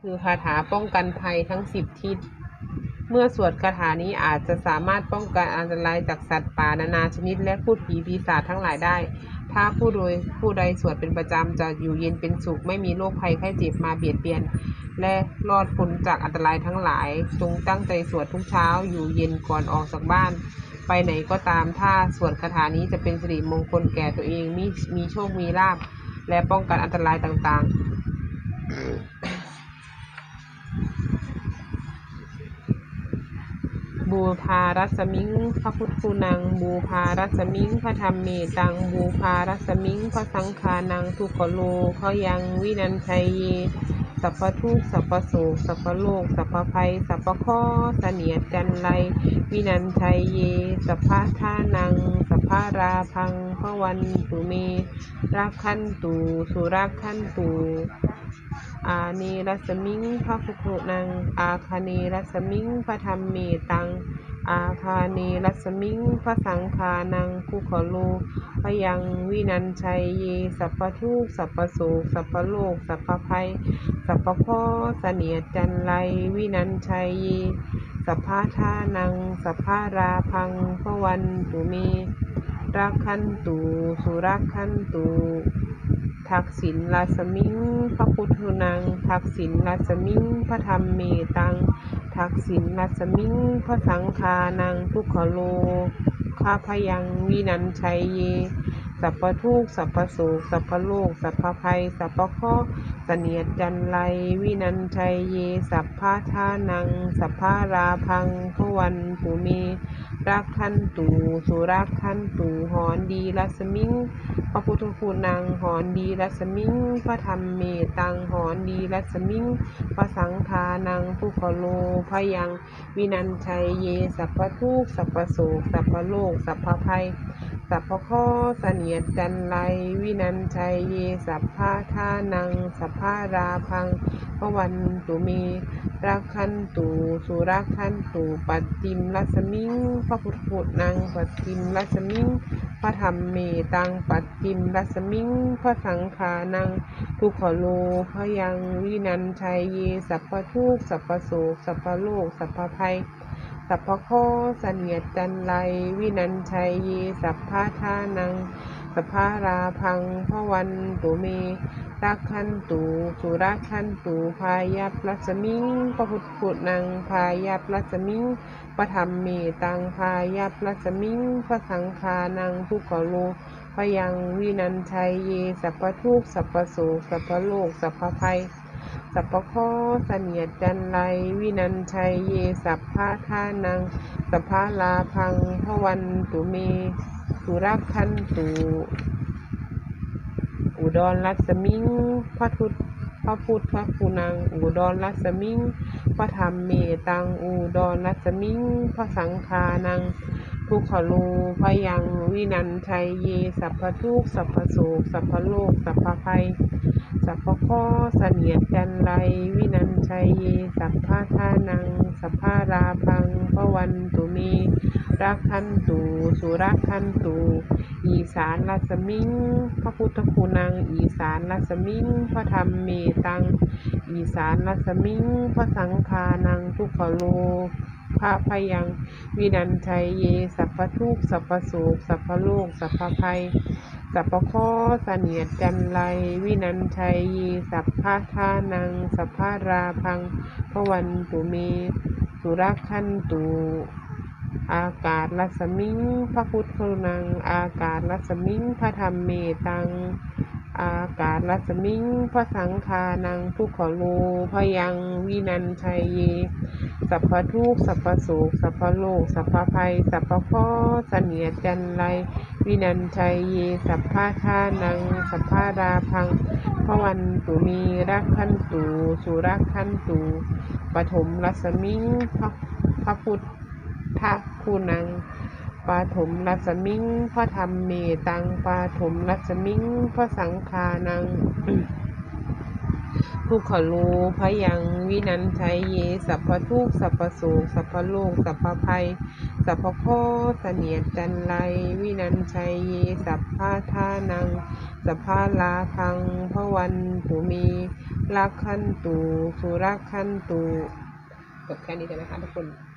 คือคาถาป้องกันภัยทั้งสิบทิศ เมื่อสวดคาถานี้อาจจะสามารถป้องกันอันตรายจากสัตว์ป่านานาชนิด และพูดผีปีศาจทั้งหลายได้ ถ้าผู้โดยผู้ใดสวดเป็นประจำจะอยู่เย็นเป็นสุข ไม่มีโรคภัยไข้เจ็บมาเบียดเบียน และรอดพ้นจากอันตรายทั้งหลาย จงตั้งใจสวดทุกเช้าอยู่เย็นก่อนออกจากบ้าน ไปไหนก็ตามถ้าสวดคาถานี้จะเป็นสิริมงคลแก่ตัวเองมีมีโชคมีลาภและป้องกันอันตรายต่างๆ บูพารัสมิง พระพุทธคูนัง บูพารัสมิง พระธรรมเมตัง บูพารัสมิง พระสังฆานัง ทุกขโลเขายังวินันชัยเยสัพพทุกสัพพโศกสัพพโลก สัพพภัย สัพพข้อเสนียดจันไรวินันชัยเย สัพพะทานัง สัพพราพังพระวันตุเมรักขันตุสุรักขันตุ อาเนรัสมิงพระพุทธนัง อาคาเนรัสมิงพระธรรมเมตัง อาคาเนรัสมิงพระสังฆานังคุขโลพยังวินันชัยเยสัพพทุกสัพพโศกสัพพโลกสัพพภัย สัพพข้อเสนียจันไรวินันชัยเยสัพพะทานัง สัพพะราพังพระวันตุเมรักขันตุสุรักขันตุ ทักษิณราสมิง พระพุทธนัง ทักษิณราสมิง พระธรรมเมตัง ทักษิณราสมิง พระสังฆานังทุกขโลข้าพยังวินันชัยเย สัพพทุกสัพพโศกสัพพโลกสัพพภัย สัพพข้อเสนียดจันไรวินันชัยเย สัพพะทานัง สัพพะราพังพวันตุเมรักขันตุสุรักขันตุหอนดีรัสมิงพระพุทธคุณนางหอนดีรัสมิงพระธรรมเมตังหอนดีรัสมิงพระสังฆานังทุกขโลพยัง วินันชัยเย สัพพทุกสัพพโศกสัพพโลก สัพพภัย สัพพข้อเสนียดจันไรวินันชัยเยสัพพะทานัง สัพพะราพังพระวันตุเมรักขันตุสุรักขันตุปัตติมรัสมิงพระพุทธพุทธนางปัตติมรัสมิงพระธรรมเมตังปัตติมรัสมิงพระสังฆานังทุกขโลพยังวินันชัยเยสัพพทุกสัพพโศกสัพพโลกสัพพภัย สัพพข้อเสนียจันไรวินันชัยเยสัพพะทานัง สัพพะราพังพวันตุเมรักขันตุสุรักขันตุพายัพรัสมิงพระพุทธุนังพายัพรัสมิงพระธรรมเมตังพายัพรัสมิงพระสังฆานังทุกขโลพยังวินันชัยเยสัพพทุกสัพพโศกสัพพโลกสัพพภัย สัพพข้อเสนียจันไรวินันชัยเยสัพพะทานังสัพพะลาพังพระวันตุเมสุรักขันตุอุดรรัศมิงพระทุตพระพุทธพระคุณังอุดรรัศมิงพระธรรมเมตังอุดรรัศมิงพระสังฆานังทุกขโลพยังวินันชัยเยสัพพทุกสัพพโศกสัพพโลกสัพพภัย สัพพข้อเสนียดจันไรวินันชัยสัพพะทานัง สัพพะราพังพระวันตุเมรักขันตุสุรักขันตุอีสานรัศมิง พระพุทธคุณัง อีสานรัศมิง พระธรรมเมตัง อีสานรัศมิง พระสังฆานังทุกขโล พระพยัง วินันชัยเย สัพพทุกสัพพโศกสัพพโลก สัพพภัย สัพพข้อเสนียดจันไรวินันชัยเย สัพพะทานัง สัพพะราพังพระวันตุเม สุรักขันตุอากาศรัศมิง พระพุทธนัง อากาศรัศมิง พระธรรมเมตัง อากาศรัศมิงพระสังฆานังทุกขโลพยังวินันชัยเย สัพพทุกสัพพโศกสัพพโลก สัพพภัย สัพพข้อเสนียจันไรวินันชัยเย สัพพะทานัง สัพพะราพังพระวันตุมีรักขันตุสุรักขันตุปฐมรัศมิงพระพระพุทธคุณัง ปาถมรัศมิงพระธรรมเมตังปาถมรัศมิงพระสังฆานังทุกขโลพยังวินันชัยเยสัพพทุกสัพพโสกสัพพโลกสัพพภัยสัพพโคเสนียจันไรวินันชัยเยสัพพาทานังสัพพาลาพังพระวันตุมีรักขันตุสุรักขันตุจบแค่นี้เลยนะคะทุกคน